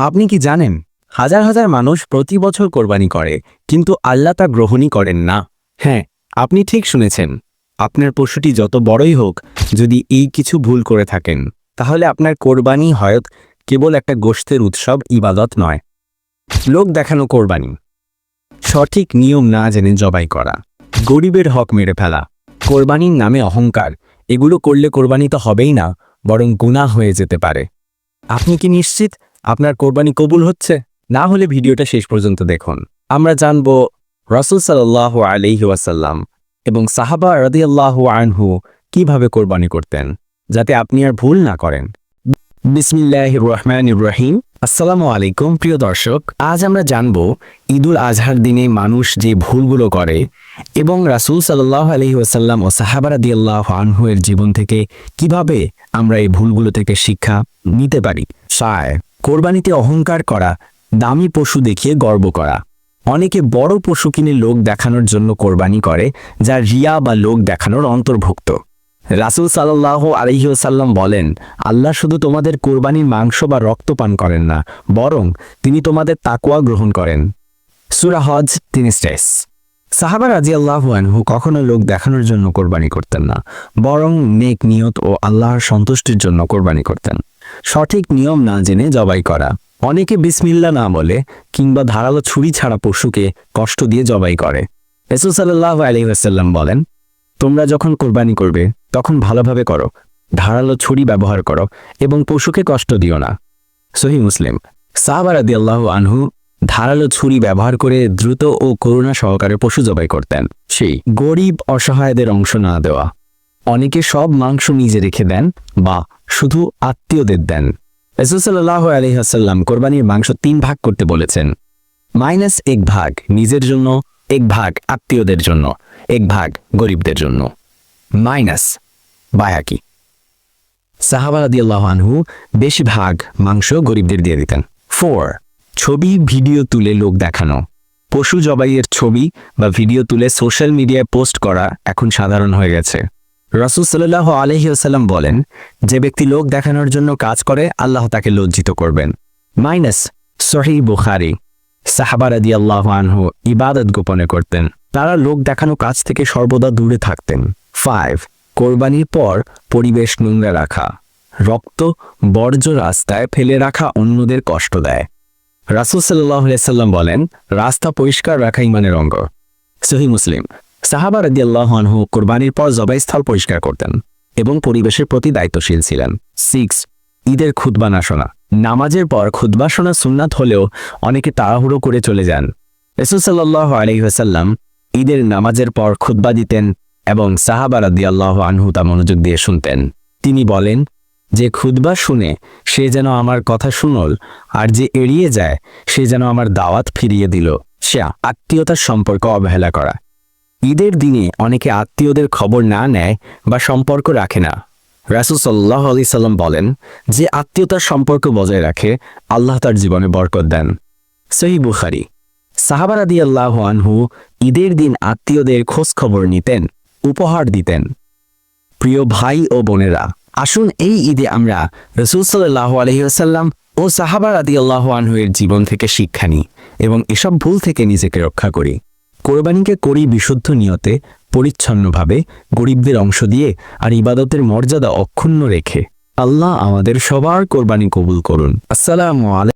আপনি কি জানেন, হাজার হাজার মানুষ প্রতি বছর কোরবানি করে, কিন্তু আল্লাহ তা গ্রহণই করেন না। হ্যাঁ আপনি ঠিক শুনেছেন। আপনার পশুটি যত বড়ই হোক, যদি এই কিছু ভুল করে থাকেন, তাহলে আপনার কোরবানি হয়ত কেবল একটা গোষ্ঠের উৎসব, ইবাদত নয়। লোক দেখানো কোরবানি। সঠিক নিয়ম না জেনে জবাই করা। গরিবের হক মেরে ফেলা। কোরবানির নামে অহংকার। এগুলো করলে কোরবানি তো হবেই না, বরং গুনাহ হয়ে যেতে পারে। আপনি কি নিশ্চিত আপনার কোরবানি কবুল হচ্ছে? না হলে ভিডিওটা শেষ পর্যন্ত দেখুন। আমরা জানব রসুল সাল্লাহ আলহি ওয়াসাল্লাম এবং সাহাবা রদিয়াল্লাহ আনহু কীভাবে কোরবানি করতেন, যাতে আপনি আর ভুল না করেন। বিসমিল্লাহ রহমান রহিম। আসসালামু আলাইকুম, প্রিয় দর্শক। আজ আমরা জানব ঈদুল আজহার দিনে মানুষ যে ভুলগুলো করে এবং রাসুল সাল্লাহ আলহি ওয়াসাল্লাম ও সাহাবারা দিয়াল্লাহ আনহু এর জীবন থেকে কীভাবে আমরা এই ভুলগুলো থেকে শিক্ষা নিতে পারি। সায় কোরবানিতে অহংকার করা, দামি পশু দেখিয়ে গর্ব করা। অনেকে বড় পশু কিনে লোক দেখানোর জন্য কোরবানি করে, যা রিয়া বা লোক দেখানোর অন্তর্ভুক্ত। রাসুল সাল্লাহ আলহিউসাল্লাম বলেন, আল্লাহ শুধু তোমাদের কোরবানির মাংস বা রক্ত পান করেন না, বরং তিনি তোমাদের তাকুয়া গ্রহণ করেন। সুরা হজ তিনি স্টেস সাহাবা রাজি আল্লাহ আনহু কখনো লোক দেখানোর জন্য কোরবানি করতেন না, বরং নেক নিয়ত ও আল্লাহর সন্তুষ্টির জন্য কোরবানি করতেন। সঠিক নিয়ম না জেনে জবাই করা। অনেকে বিসমিল্লা না বলে কিংবা ধারালো ছুরি ছাড়া পশুকে কষ্ট দিয়ে জবাই করে। রসুল সাল্লাহ আলহিহাসাল্লাম বলেন, তোমরা যখন কোরবানি করবে, তখন ভালোভাবে করো, ধারালো ছুরি ব্যবহার করো এবং পশুকে কষ্ট দিও না। সহি মুসলিম। সাহাবারাদি আল্লাহ আনহু ধারালো ছুরি ব্যবহার করে দ্রুত ও করুণা সহকারে পশু জবাই করতেন। সেই গরিব অসহায়দের অংশ না দেওয়া। অনেকে সব মাংস নিজে রেখে দেন বা শুধু আত্মীয়দের দেন। রসুল্লাহ আলহিহাসাল্লাম কোরবানির মাংস তিন ভাগ করতে বলেছেন। মাইনাস এক ভাগ নিজের জন্য, এক ভাগ আত্মীয়দের জন্য, এক ভাগ গরিবদের জন্য। মাইনাস বায়াকি সাহাবারাদিয়াল্লাহ আনহু বেশিরভাগ মাংস গরিবদের দিয়ে দিতেন। ফোর, ছবি, ভিডিও তুলে লোক দেখানো। পশু জবাইয়ের ছবি বা ভিডিও তুলে সোশ্যাল মিডিয়ায় পোস্ট করা এখন সাধারণ হয়ে গেছে। রসুল সাল্লাহ আলহিউসাল্লাম বলেন, যে ব্যক্তি লোক দেখানোর জন্য কাজ করে, আল্লাহ তাকে লজ্জিত করবেন। মাইনাস সহি বুখারি সাহাবারাদি আল্লাহ আনহু ইবাদত গোপনে করতেন। তারা লোক দেখানো কাজ থেকে সর্বদা দূরে থাকতেন। ফাইভ, কোরবানির পর পরিবেশ নোংরা রাখা। রক্ত বর্জ্য রাস্তায় ফেলে রাখা অন্যদের কষ্ট দেয়। রাসুল সাল্লাহ সাল্লাম বলেন, রাস্তা পরিষ্কার রাখা ইমানের অঙ্গ। সহি মুসলিম সাহাবা রাদি আনহু কোরবানির পর জবাইস্থল পরিষ্কার করতেন এবং পরিবেশের প্রতি দায়িত্বশীল ছিলেন। সিক্স ঈদের খুতবা না শোনা নামাজের পর খুতবা শোনা সুন্নাত হলেও অনেকে তাড়াহুড়ো করে চলে যান। রসুল সাল্লাহ আলহিহাসাল্লাম ঈদের নামাজের পর খুতবা দিতেন এবং সাহাবা রাদি আল্লাহ আনহু তা মনোযোগ দিয়ে শুনতেন। তিনি বলেন, যে খুতবা শুনে সে যেন আমার কথা শুনল আর যে এড়িয়ে যায় সে যেন আমার দাওয়াত ফিরিয়ে দিল। সে আত্মীয়তার সম্পর্ক অবহেলা করা। ঈদের দিনে অনেকে আত্মীয়দের খবর না নেয় বা সম্পর্ক রাখে না। রাসুল সাল্লাহ আলি সাল্লাম বলেন, যে আত্মীয়তার সম্পর্ক বজায় রাখে, আল্লাহ তার জীবনে বরকত দেন। সহি বুখারি। সাহাবারাদি আল্লাহ আনহু ঈদের দিন আত্মীয়দের খোঁজ খবর নিতেন, উপহার দিতেন। প্রিয় ভাই ও বোনেরা, আসুন এই ঈদে আমরা রসুল সাল্লাহ আলহিউসাল্লাম ও সাহাবার আদি আল্লাহ আনহুয়ের জীবন থেকে শিক্ষা নিই এবং এসব ভুল থেকে নিজেকে রক্ষা করি। কোরবানিকে করি বিশুদ্ধ নিয়তে, পরিচ্ছন্নভাবে, গরিবদের অংশ দিয়ে আর ইবাদতের মর্যাদা অক্ষুণ্ণ রেখে। আল্লাহ আমাদের সবার কোরবানি কবুল করুন। আসসালামু আলাইকুম।